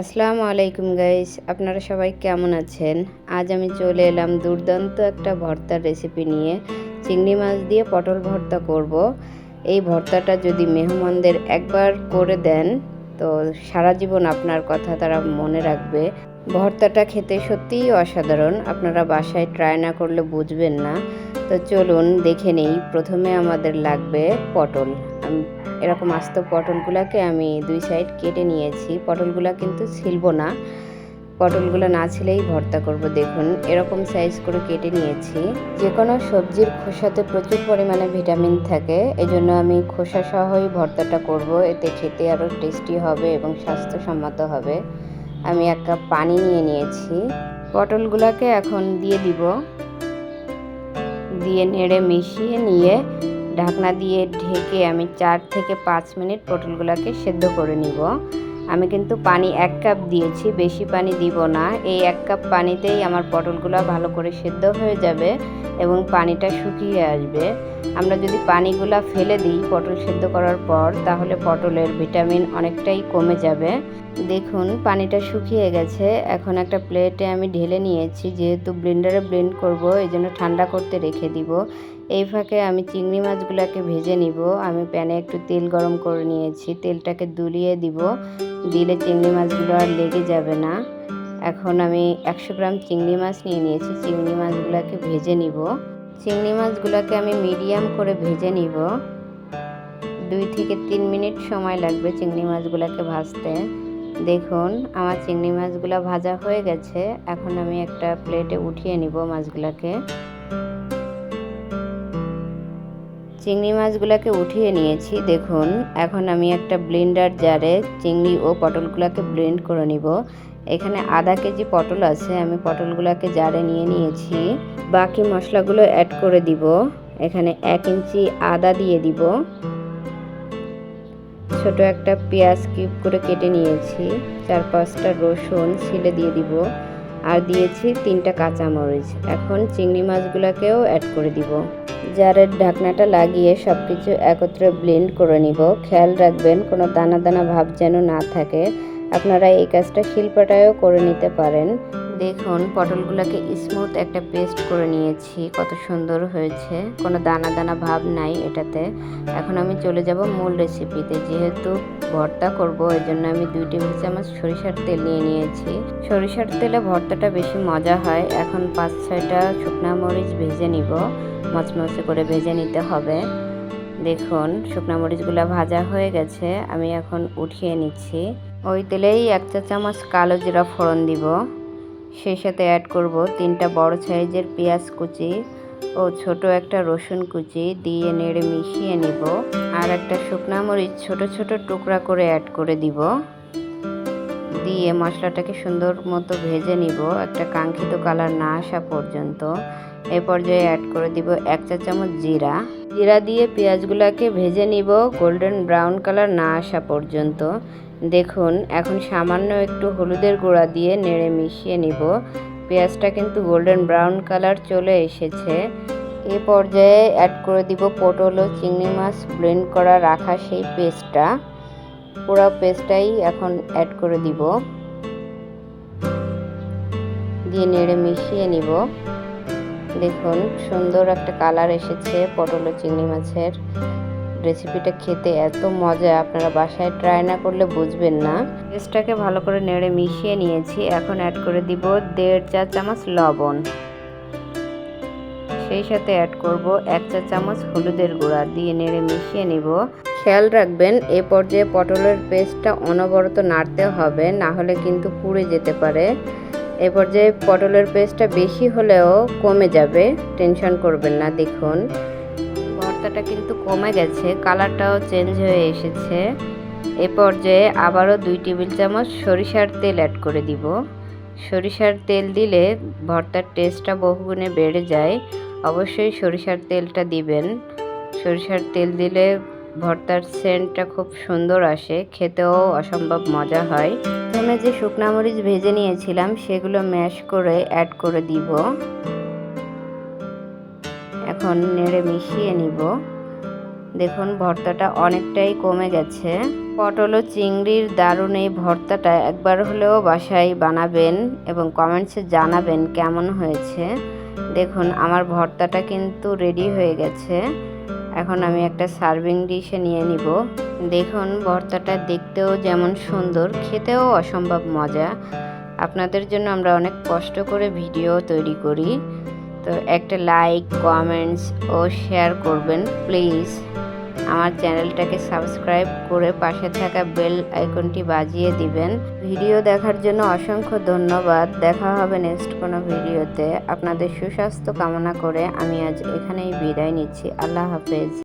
আসসালামু আলাইকুম গাইস আপনারা সবাই কেমন আছেন? আজ আমি চলে এলাম দুর্দান্ত একটা ভর্তার রেসিপি নিয়ে। চিংড়ি মাছ দিয়ে পটল ভর্তা করব। এই ভর্তাটা যদি মেহমানদের একবার করে দেন, তো সারা জীবন আপনার কথা তারা মনে রাখবে। ভর্তাটা খেতে সত্যিই অসাধারণ। আপনারা বাসায় ট্রাই না করলে বুঝবেন না। তো চলুন, দেখে নেই। প্রথমে আমাদের লাগবে পটল। আমি এরকম আস্ত পটলগুলোকে আমি দুই সাইড কেটে নিয়েছি। পটলগুলো কিন্তু ছিলব না। পটলগুলো না ছিলেই ভর্তা করব, দেখুন। এরকম সাইজ করে কেটে নিয়েছি। যে কোনো সবজির খোসাতে প্রচুর পরিমাণে ভিটামিন থাকে। এজন্য আমি খোসা সহই ভর্তাটা করব। এতে খেতে আরও টেস্টি হবে এবং স্বাস্থ্যসম্মত হবে। আমি এক কাপ পানি নিয়ে নিয়েছি। পটলগুলোকে এখন দিয়ে দিব। দিয়ে নেড়ে মিশিয়ে নিয়ে ঢাকনা দিয়ে ঢেকে আমি চার থেকে পাঁচ মিনিট পটলগুলোকে সেদ্ধ করে নিব। আমি কিন্তু পানি এক কাপ দিয়েছি, বেশি পানি দিব না। এই এক কাপ পানিতেই আমার পটলগুলো ভালো করে সেদ্ধ হয়ে যাবে এবং পানিটা শুকিয়ে আসবে। আমরা যদি পানিগুলা ফেলে দিই পটল সেদ্ধ করার পর, তাহলে পটলের ভিটামিন অনেকটাই কমে যাবে। দেখুন, পানিটা শুকিয়ে গেছে। এখন একটা প্লেটে আমি ঢেলে নিয়েছি, যেহেতু ব্লেন্ডারে ব্লেন্ড করব এই জন্য ঠান্ডা করতে রেখে দিব। এই ফাঁকে আমি চিংড়ি মাছগুলোকে ভেজে নিব। আমি প্যানে একটু তেল গরম করে নিয়েছি। তেলটাকে দুলিয়ে দিব। দিলে চিংড়ি মাছগুলো আর লেগে যাবে না। এখন আমি একশো গ্রাম চিংড়ি মাছ নিয়ে নিয়েছি। চিংড়ি মাছগুলোকে ভেজে নিব। চিংড়ি মাছগুলোকে আমি মিডিয়াম করে ভেজে নিব। দুই থেকে তিন মিনিট সময় লাগবে চিংড়ি মাছগুলোকে ভাজতে। দেখুন, আমার চিংড়ি মাছগুলো ভাজা হয়ে গেছে। এখন আমি একটা প্লেটে উঠিয়ে নিব মাছগুলোকে। চিংড়ি মাছগুলোকে উঠিয়ে নিয়েছি। দেখুন, এখন আমি একটা ব্লেন্ডার জারে চিংড়ি ও পটলগুলোকে ব্লেন্ড করে নিব। এখানে আধা কেজি পটল আছে, আমি পটলগুলোকে জারে নিয়ে নিয়েছি। বাকি মশলাগুলো অ্যাড করে দিব। এখানে এক ইঞ্চি আদা দিয়ে দিব। ছোট একটা পেঁয়াজ কিউব করে কেটে নিয়েছি। চার পাঁচটা রসুন ছিলে দিয়ে দিব। আর দিয়েছি তিনটা কাঁচামরিচ। এখন চিংড়ি মাছগুলোকেও অ্যাড করে দিব। জারের ঢাকনাটা লাগিয়ে সব কিছু একত্রে ব্লেন্ড করে নিব। খেয়াল রাখবেন, কোনো দানা দানা ভাব যেন না থাকে। আপনারা এই কাজটা শিল্পাটায়ও করে নিতে পারেন। দেখুন, পটলগুলোকে স্মুথ একটা পেস্ট করে নিয়েছি। কত সুন্দর হয়েছে। কোনো দানা দানা ভাব নাই এটাতে। এখন আমি চলে যাব মূল রেসিপিতে যেহেতু ভর্তা করব এর জন্য আমি দুই টেবিল চামচ সরিষার তেল নিয়ে নিয়েছি। সরিষার তেলে ভর্তাটা বেশি মজা হয়। এখন পাঁচ ছয়টা শুকনা মরিচ ভেজে নিব। মচমচে করে ভেজে নিতে হবে। দেখুন, শুকনা মরিচগুলো ভাজা হয়ে গেছে। আমি এখন উঠিয়ে নিচ্ছি। ওই তেলেই এক চা চামচ কালো জিরা ফোড়ন দিব। সেই সাথে অ্যাড করব তিনটা বড় সাইজের পেঁয়াজ কুচি ও ছোট একটা রসুন কুচি দিয়ে নেড়ে মিশিয়ে নিব। আর একটা শুকনা মরিচ ছোট ছোট টুকরা করে অ্যাড করে দিব। দিয়ে মশলাটাকে সুন্দর মতো ভেজে নিব। একটা কাঙ্ক্ষিত কালার না আসা পর্যন্ত। এ পর্যায়ে অ্যাড করে দিব এক চা চামচ জিরা। জিরা দিয়ে পেঁয়াজগুলোকে ভেজে নিব। গোল্ডেন ব্রাউন কালার না আসা পর্যন্ত। দেখুন, এখন সামান্য একটু হলুদের গুঁড়া দিয়ে নেড়ে মিশিয়ে নিব। পেঁয়াজটা কিন্তু গোল্ডেন ব্রাউন কালার চলে এসেছে। এ পর্যায়ে অ্যাড করে দিব পটল ও চিংড়ি মাছ ব্লেন্ড করা রাখা সেই পেস্টটা। পুরো পেস্টটাই এখন অ্যাড করে দিব। দিয়ে নেড়ে মিশিয়ে নিব। দেখুন, সুন্দর একটা কালার এসেছে পটল ও চিংড়ি মাছের। রেসিপিটা খেতে এত মজা, আপনারা বাসায় ট্রাই না করলে বুঝবেন না। পেস্টটাকে ভালো করে নেড়ে মিশিয়ে নিয়েছি, এখন অ্যাড করে দিব দেড় চা চামচ লবণ। সেই সাথে অ্যাড করব এক চা চামচ হলুদের গুঁড়া, দিয়ে নেড়ে মিশিয়ে নিব। খেয়াল রাখবেন, এ পর্যায়ে পটলের পেস্টটা অনবরত নাড়তে হবে, না হলে কিন্তু পুড়ে যেতে পারে। এ পর্যায়ে পটলের পেস্টটা বেশি হলেও কমে যাবে, টেনশন করবেন না, দেখুন। ভর্তাটা কিন্তু কমে গেছে কালারটাও চেঞ্জ হয়ে এসেছে। এ পর্যায়ে আবারও দুই টেবিল চামচ সরিষার তেল অ্যাড করে দিব। সরিষার তেল দিলে ভর্তার টেস্টটা বহুগুণে বেড়ে যায়। অবশ্যই সরিষার তেলটা দিবেন। সরিষার তেল দিলে ভর্তার সেন্টটা খুব সুন্দর আসে, খেতেও অসম্ভব মজা হয়। প্রথমে যে শুকনা মরিচ ভেজে নিয়েছিলাম, সেগুলো ম্যাশ করে অ্যাড করে দিব। এখন নেড়ে মিশিয়ে নিব। দেখুন, ভর্তাটা অনেকটাই কমে গেছে। পটল ও চিংড়ির দারুণ এই ভর্তাটা একবার হলেও বাসায় বানাবেন এবং কমেন্টসে জানাবেন কেমন হয়েছে। দেখুন, আমার ভর্তাটা কিন্তু রেডি হয়ে গেছে। এখন আমি একটা সার্ভিং ডিশে নিয়ে নিব। দেখুন, ভর্তাটা দেখতেও যেমন সুন্দর, খেতেও অসম্ভব মজা। আপনাদের জন্য আমরা অনেক কষ্ট করে ভিডিও তৈরি করি। তো একটা লাইক কমেন্টস ও শেয়ার করবেন প্লিজ আমার চ্যানেলটাকে সাবস্ক্রাইব করে পাশে থাকা বেল আইকনটি বাজিয়ে দিবেন। ভিডিও দেখার জন্য অসংখ্য ধন্যবাদ। দেখা হবে নেক্সট কোনো ভিডিওতে আপনাদের সুস্বাস্থ্য কামনা করে আমি আজ এখানেই বিদায় নিচ্ছি। আল্লাহ হাফেজ।